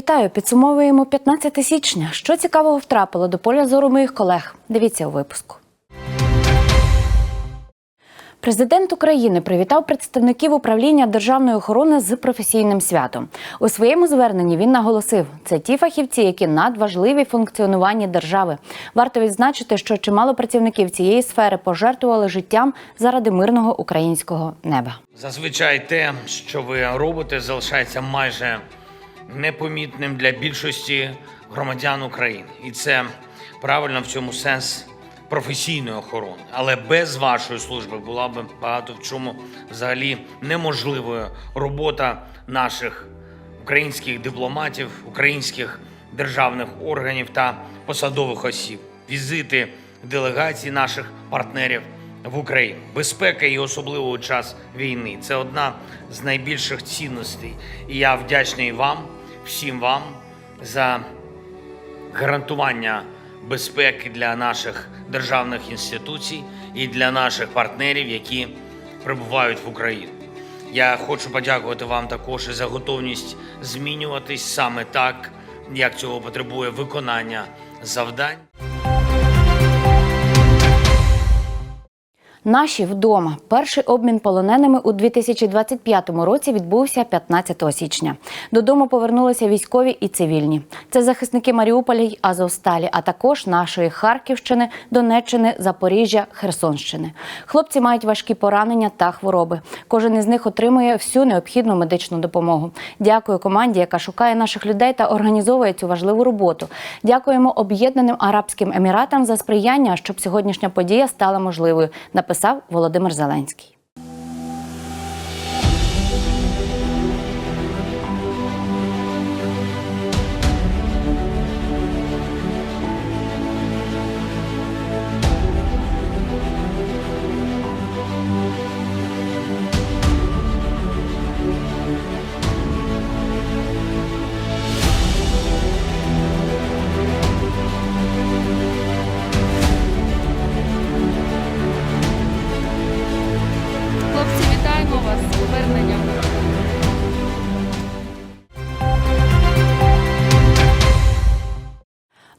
Вітаю! Підсумовуємо 15 січня. Що цікавого втрапило до поля зору моїх колег? Дивіться у випуску. Президент України привітав представників управління державної охорони з професійним святом. У своєму зверненні він наголосив, це ті фахівці, які надважливі функціонуванні держави. Варто відзначити, що чимало працівників цієї сфери пожертвували життям заради мирного українського неба. Зазвичай те, що ви робите, залишається майже непомітним для більшості громадян України. І це правильно в цьому сенс професійної охорони. Але без вашої служби була б багато в чому взагалі неможливою робота наших українських дипломатів, українських державних органів та посадових осіб, візити делегацій наших партнерів в Україну. Безпека і особливо у час війни це одна з найбільших цінностей. І я вдячний вам, всім вам за гарантування безпеки для наших державних інституцій і для наших партнерів, які прибувають в Україну. Я хочу подякувати вам також і за готовність змінюватись саме так, як цього потребує виконання завдань. Наші вдома. Перший обмін полоненими у 2025 році відбувся 15 січня. Додому повернулися військові і цивільні. Це захисники Маріуполя й Азовсталі, а також нашої Харківщини, Донеччини, Запоріжжя, Херсонщини. Хлопці мають важкі поранення та хвороби. Кожен із них отримує всю необхідну медичну допомогу. Дякую команді, яка шукає наших людей та організовує цю важливу роботу. Дякуємо Об'єднаним Арабським Еміратам за сприяння, щоб сьогоднішня подія стала можливою. Написав Володимир Зеленський.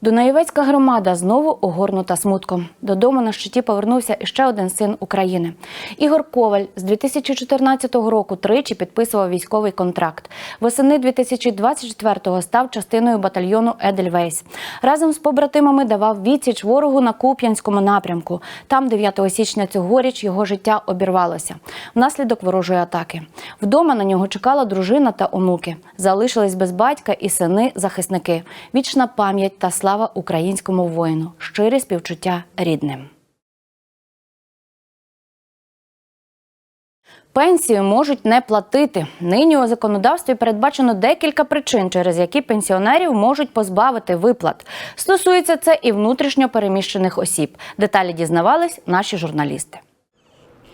Дунаєвецька громада знову огорнута смутком. Додому на щиті повернувся іще один син України. Ігор Коваль з 2014 року тричі підписував військовий контракт. Восени 2024-го став частиною батальйону Едельвейс. Разом з побратимами давав відсіч ворогу на Куп'янському напрямку. Там 9 січня цьогоріч його життя обірвалося внаслідок ворожої атаки. Вдома на нього чекала дружина та онуки. Залишились без батька і сини-захисники. Вічна пам'ять та слава українському воїну. Щире співчуття рідним. Пенсію можуть не платити. Нині у законодавстві передбачено декілька причин, через які пенсіонерів можуть позбавити виплат. Стосується це і внутрішньо переміщених осіб. Деталі дізнавались наші журналісти.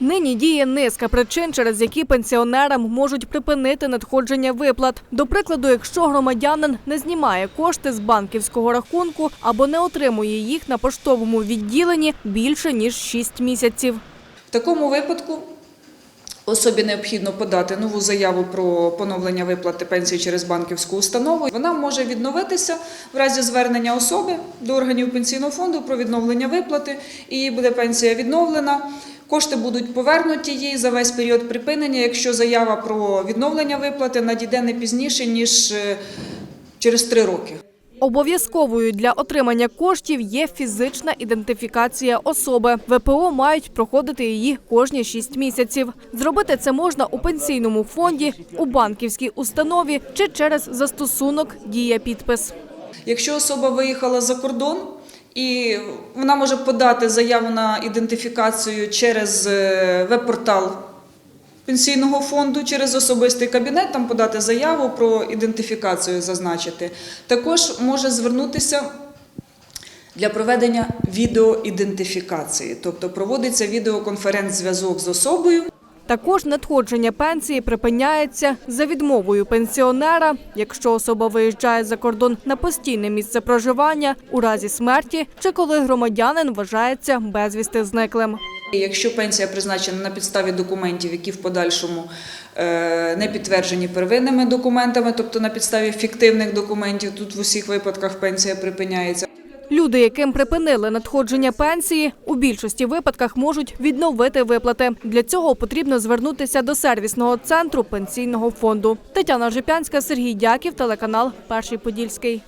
Нині діє низка причин, через які пенсіонерам можуть припинити надходження виплат. До прикладу, якщо громадянин не знімає кошти з банківського рахунку або не отримує їх на поштовому відділенні більше ніж 6 місяців. В такому випадку особі необхідно подати нову заяву про поновлення виплати пенсії через банківську установу. Вона може відновитися в разі звернення особи до органів пенсійного фонду про відновлення виплати, і буде пенсія відновлена. Кошти будуть повернуті їй за весь період припинення, якщо заява про відновлення виплати надійде не пізніше ніж е, через три роки. Обов'язковою для отримання коштів є фізична ідентифікація особи. ВПО мають проходити її кожні 6 місяців. Зробити це можна у пенсійному фонді, у банківській установі чи через застосунок Дія підпис. Якщо особа виїхала за кордон, і вона може подати заяву на ідентифікацію через е, веб-портал пенсійного фонду, через особистий кабінет, там подати заяву про ідентифікацію зазначити. Також може звернутися для проведення відеоідентифікації, тобто проводиться відеоконференц-зв'язок з особою. Також надходження пенсії припиняється за відмовою пенсіонера, якщо особа виїжджає за кордон на постійне місце проживання у разі смерті чи коли громадянин вважається безвісти зниклим. Якщо пенсія призначена на підставі документів, які в подальшому е, не підтверджені первинними документами, тобто на підставі фіктивних документів, тут в усіх випадках пенсія припиняється. Люди, яким припинили надходження пенсії, у більшості випадках можуть відновити виплати. Для цього потрібно звернутися до сервісного центру пенсійного фонду. Тетяна Жипянська, Сергій Дяків, телеканал Перший Подільський.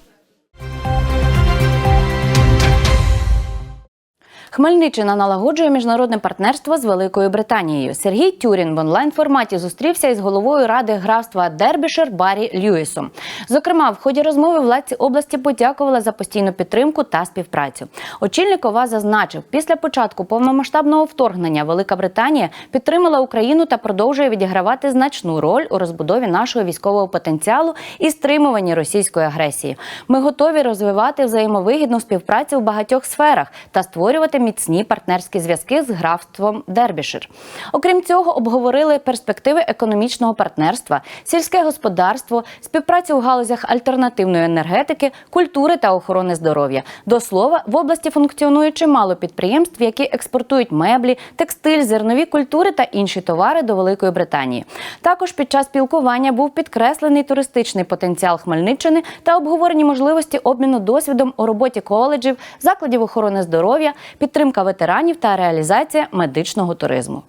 Хмельниччина налагоджує міжнародне партнерство з Великою Британією. Сергій Тюрін в онлайн форматі зустрівся із головою ради графства Дербішир Баррі Льюісом. Зокрема, в ході розмови владці області подякували за постійну підтримку та співпрацю. Очільник ОВА зазначив, після початку повномасштабного вторгнення Велика Британія підтримала Україну та продовжує відігравати значну роль у розбудові нашого військового потенціалу і стримуванні російської агресії. Ми готові розвивати взаємовигідну співпрацю в багатьох сферах та створювати міцні партнерські зв'язки з графством Дербішир. Окрім цього, обговорили перспективи економічного партнерства, сільське господарство, співпрацю у галузях альтернативної енергетики, культури та охорони здоров'я. До слова, в області функціонує чимало підприємств, які експортують меблі, текстиль, зернові культури та інші товари до Великої Британії. Також під час спілкування був підкреслений туристичний потенціал Хмельниччини та обговорені можливості обміну досвідом у роботі коледжів, закладів охорони здоров'я, підтримка ветеранів та реалізація медичного туризму.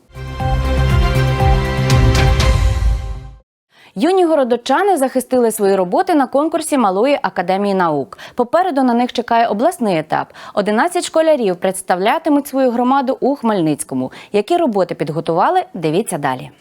Юні городочани захистили свої роботи на конкурсі Малої академії наук. Попереду на них чекає обласний етап. 11 школярів представлятимуть свою громаду у Хмельницькому. Які роботи підготували? Дивіться далі.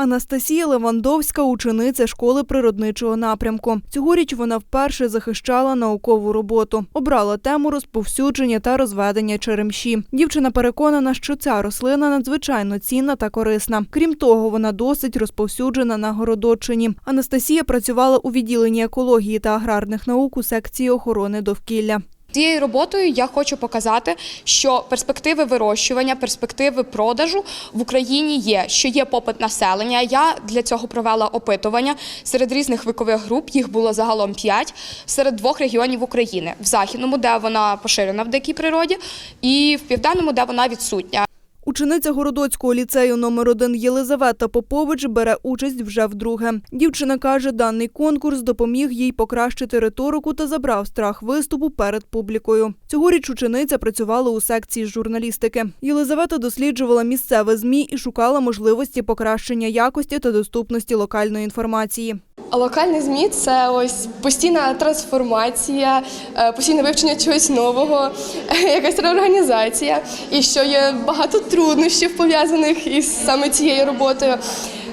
Анастасія Левандовська, учениця школи природничого напрямку. Цьогоріч вона вперше захищала наукову роботу. Обрала тему розповсюдження та розведення черемші. Дівчина переконана, що ця рослина надзвичайно цінна та корисна. Крім того, вона досить розповсюджена на Городоччині. Анастасія працювала у відділенні екології та аграрних наук у секції охорони довкілля. Цією роботою я хочу показати, що перспективи вирощування, перспективи продажу в Україні є, що є попит населення. Я для цього провела опитування серед різних вікових груп. Їх було загалом п'ять серед двох регіонів України: в західному, де вона поширена в дикій природі, і в південному, де вона відсутня. Учениця Городоцького ліцею номер 1 Єлизавета Попович бере участь вже вдруге. Дівчина каже, даний конкурс допоміг їй покращити риторику та забрав страх виступу перед публікою. Цьогоріч учениця працювала у секції журналістики. Єлизавета досліджувала місцеве змі і шукала можливості покращення якості та доступності локальної інформації. А локальні ЗМІ це ось постійна трансформація, е, постійне вивчення чогось нового, якась реорганізація, і що є багато труднощів пов'язаних із саме цією роботою.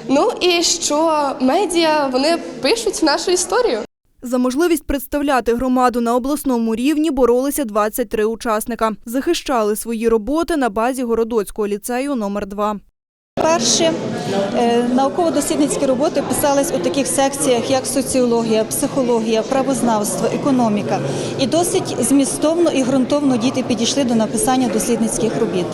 Ну і що медіа вони пишуть нашу історію. За можливість представляти громаду на обласному рівні боролися 23 учасника. Захищали свої роботи на базі Городоцького ліцею номер 2 Перші е, науково-дослідницькі роботи писались у таких секціях, як соціологія, психологія, правознавство, економіка. І досить змістовно і ґрунтовно діти підійшли до написання дослідницьких робіт.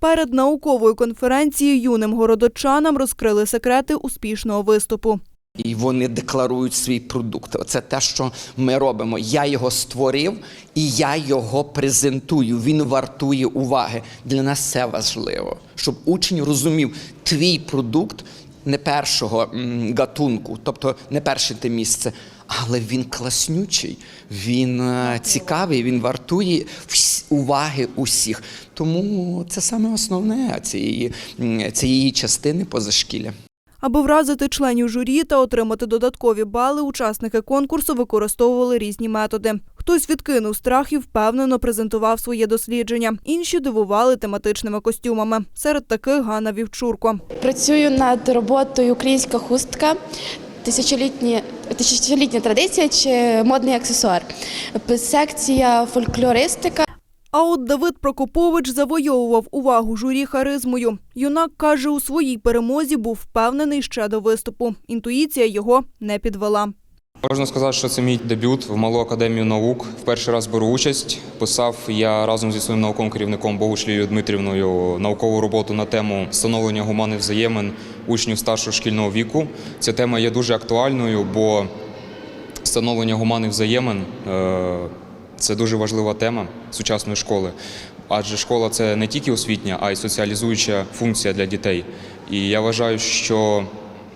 Перед науковою конференцією юним городочанам розкрили секрети успішного виступу. І вони декларують свій продукт. Це те, що ми робимо. Я його створив і я його презентую. Він вартує уваги. Для нас це важливо, щоб учень розумів, твій продукт не першого гатунку, тобто не перше те місце, але він класнючий, він е, цікавий, він вартує уваги усіх. Тому це саме основне цієї, цієї частини позашкілля. Аби вразити членів журі та отримати додаткові бали, учасники конкурсу використовували різні методи. Хтось відкинув страх і впевнено презентував своє дослідження. Інші дивували тематичними костюмами. Серед таких Ганна Вівчурко. Працюю над роботою Українська хустка. Тисячолітні, тисячолітня традиція чи модний аксесуар. Секція фольклористика. А от Давид Прокопович завойовував увагу журі харизмою. Юнак каже, у своїй перемозі був впевнений ще до виступу. Інтуїція його не підвела. Можна сказати, що це мій дебют в Малу академію наук. В перший раз беру участь. Писав я разом зі своїм науковим керівником Богушлією Дмитрівною наукову роботу на тему встановлення гуманних взаємин учнів старшого шкільного віку. Ця тема є дуже актуальною, бо встановлення гуманних взаємин е, це дуже важлива тема сучасної школи. адже школа це не тільки освітня, а й соціалізуюча функція для дітей. І я вважаю, що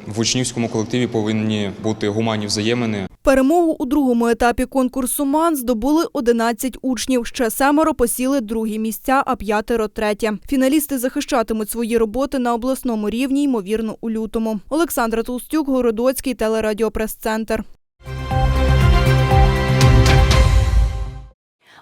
в учнівському колективі повинні бути гуманні взаємини. Перемогу у другому етапі конкурсу МАН здобули 11 учнів. Ще семеро посіли другі місця, а п'ятеро третє. Фіналісти захищатимуть свої роботи на обласному рівні, ймовірно, у лютому. Олександра Толстюк, Городоцький, телерадіопрес-центр.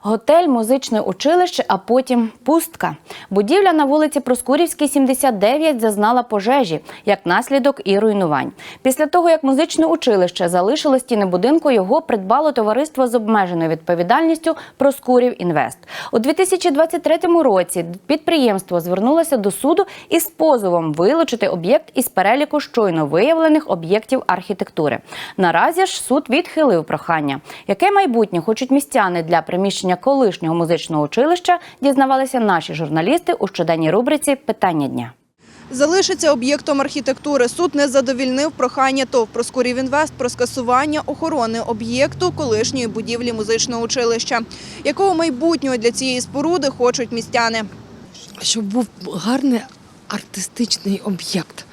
Готель, музичне училище, а потім пустка. Будівля на вулиці Проскурівській, 79 зазнала пожежі, як наслідок і руйнувань. Після того, як музичне училище залишило стіни будинку, його придбало товариство з обмеженою відповідальністю Проскурів Інвест. У 2023 році підприємство звернулося до суду із позовом вилучити об'єкт із переліку щойно виявлених об'єктів архітектури. Наразі ж суд відхилив прохання. Яке майбутнє хочуть містяни для приміщення колишнього музичного училища, дізнавалися наші журналісти у щоденній рубриці Питання дня. Залишиться об'єктом архітектури. Суд не задовільнив прохання ТОВ «Проскурів Інвест» про скасування охорони об'єкту колишньої будівлі музичного училища. Якого майбутнього для цієї споруди хочуть містяни? щоб був гарний артистичний об'єкт.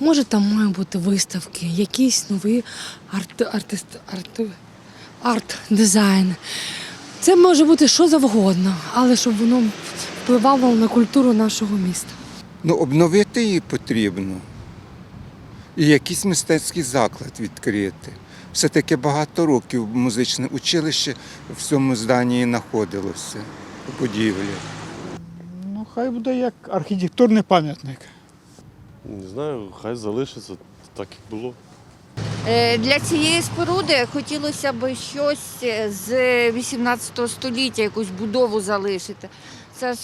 Може, там мають бути виставки, якийсь новий арт, артист, арт, арт-дизайн. Це може бути що завгодно, але щоб воно впливало на культуру нашого міста. Ну, обновити її потрібно. І якийсь мистецький заклад відкрити. Все-таки багато років музичне училище в цьому зданні знаходилося у будівлі. Ну, хай буде як архітектурний пам'ятник. Не знаю, хай залишиться так, як було. Е, Для цієї споруди хотілося б щось з 18 століття, якусь будову залишити. Це ж,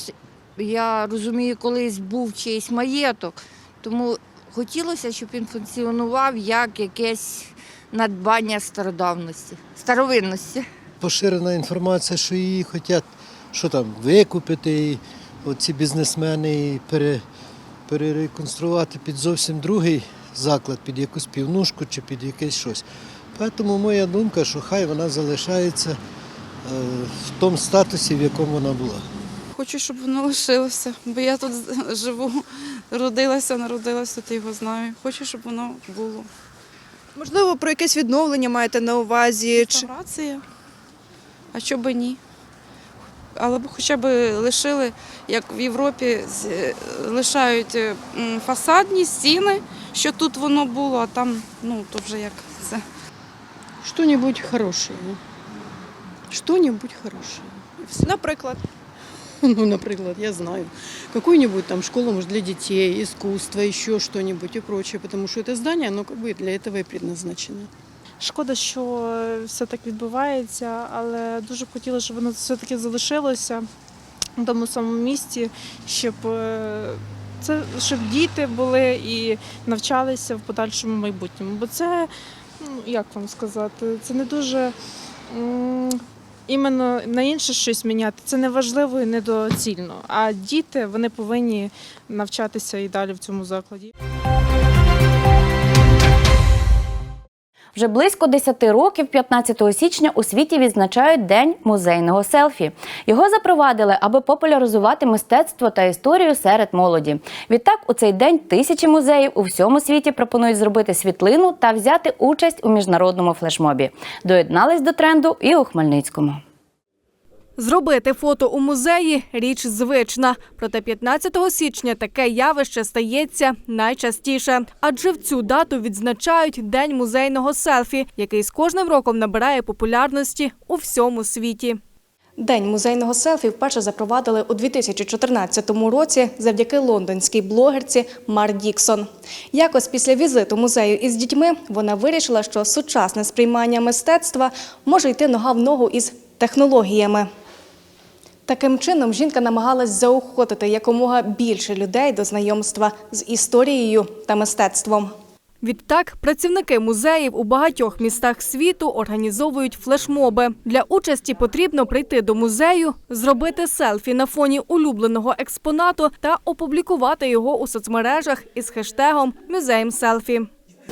я розумію, колись був чийсь маєток, тому хотілося, щоб він функціонував як якесь надбання стародавності, старовинності. Поширена інформація, що її хочуть що там, викупити, і оці бізнесмени і пере, перереконструвати під зовсім другий заклад, під якусь півнушку чи під якесь щось. Тому моя думка, що хай вона залишається е, в тому статусі, в якому вона була. Хочу, щоб воно лишилося, бо я тут живу, родилася, народилася, тут його знаю. Хочу, щоб воно було. Можливо, про якесь відновлення маєте на увазі? Реставрація. А що би ні? Але б хоча б лишили, як в Європі з- лишають е, м, фасадні стіни, що тут воно було, а там, ну, то вже як це. Що-небудь хороше. Що-небудь хороше. Наприклад. Ну, наприклад, я знаю. Какую-нибудь там школу, может, для детей, искусство, еще что-нибудь и прочее, потому что это здание, оно как бы для этого и предназначено. Шкода, що все так відбувається, але дуже б хотілося, щоб воно все-таки залишилося в тому самому місці, щоб е, це щоб діти були і навчалися в подальшому майбутньому. Бо це, ну як вам сказати, це не дуже іменно на інше щось міняти. Це не важливо і недоцільно. А діти вони повинні навчатися і далі в цьому закладі. Вже близько 10 років, 15 січня, у світі відзначають День музейного селфі. Його запровадили, аби популяризувати мистецтво та історію серед молоді. Відтак, у цей день тисячі музеїв у всьому світі пропонують зробити світлину та взяти участь у міжнародному флешмобі. Доєднались до тренду і у Хмельницькому. Зробити фото у музеї річ звична. Проте 15 січня таке явище стається найчастіше, адже в цю дату відзначають День музейного селфі, який з кожним роком набирає популярності у всьому світі. День музейного селфі вперше запровадили у 2014 році завдяки лондонській блогерці Мар Діксон. Якось після візиту музею із дітьми вона вирішила, що сучасне сприймання мистецтва може йти нога в ногу із технологіями. Таким чином, жінка намагалась заохотити якомога більше людей до знайомства з історією та мистецтвом. Відтак, працівники музеїв у багатьох містах світу організовують флешмоби. Для участі потрібно прийти до музею, зробити селфі на фоні улюбленого експонату та опублікувати його у соцмережах із хештегом Музеєм селфі.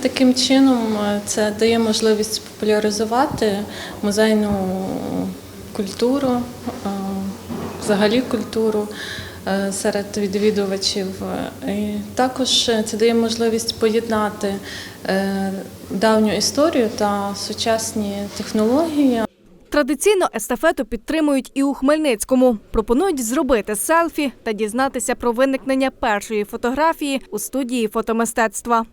Таким чином е, це дає можливість популяризувати музейну культуру, е, взагалі культуру е, серед відвідувачів. І також це дає можливість поєднати е, давню історію та сучасні технології. Традиційно естафету підтримують і у Хмельницькому. Пропонують зробити селфі та дізнатися про виникнення першої фотографії у студії фотомистецтва.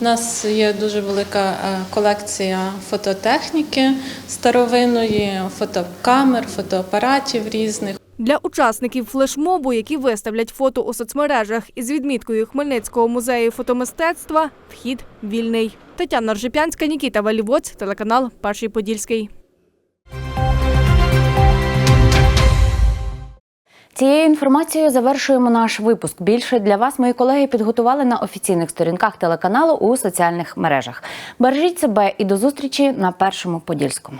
У нас є дуже велика е, колекція фототехніки старовинної, фотокамер, фотоапаратів різних. Для учасників флешмобу, які виставлять фото у соцмережах із відміткою Хмельницького музею фотомистецтва, вхід вільний. Тетяна Ржепянська, Нікіта Валівоць, телеканал Перший Подільський. Цією інформацією завершуємо наш випуск. Більше для вас мої колеги підготували на офіційних сторінках телеканалу у соціальних мережах. Бережіть себе і до зустрічі на першому подільському.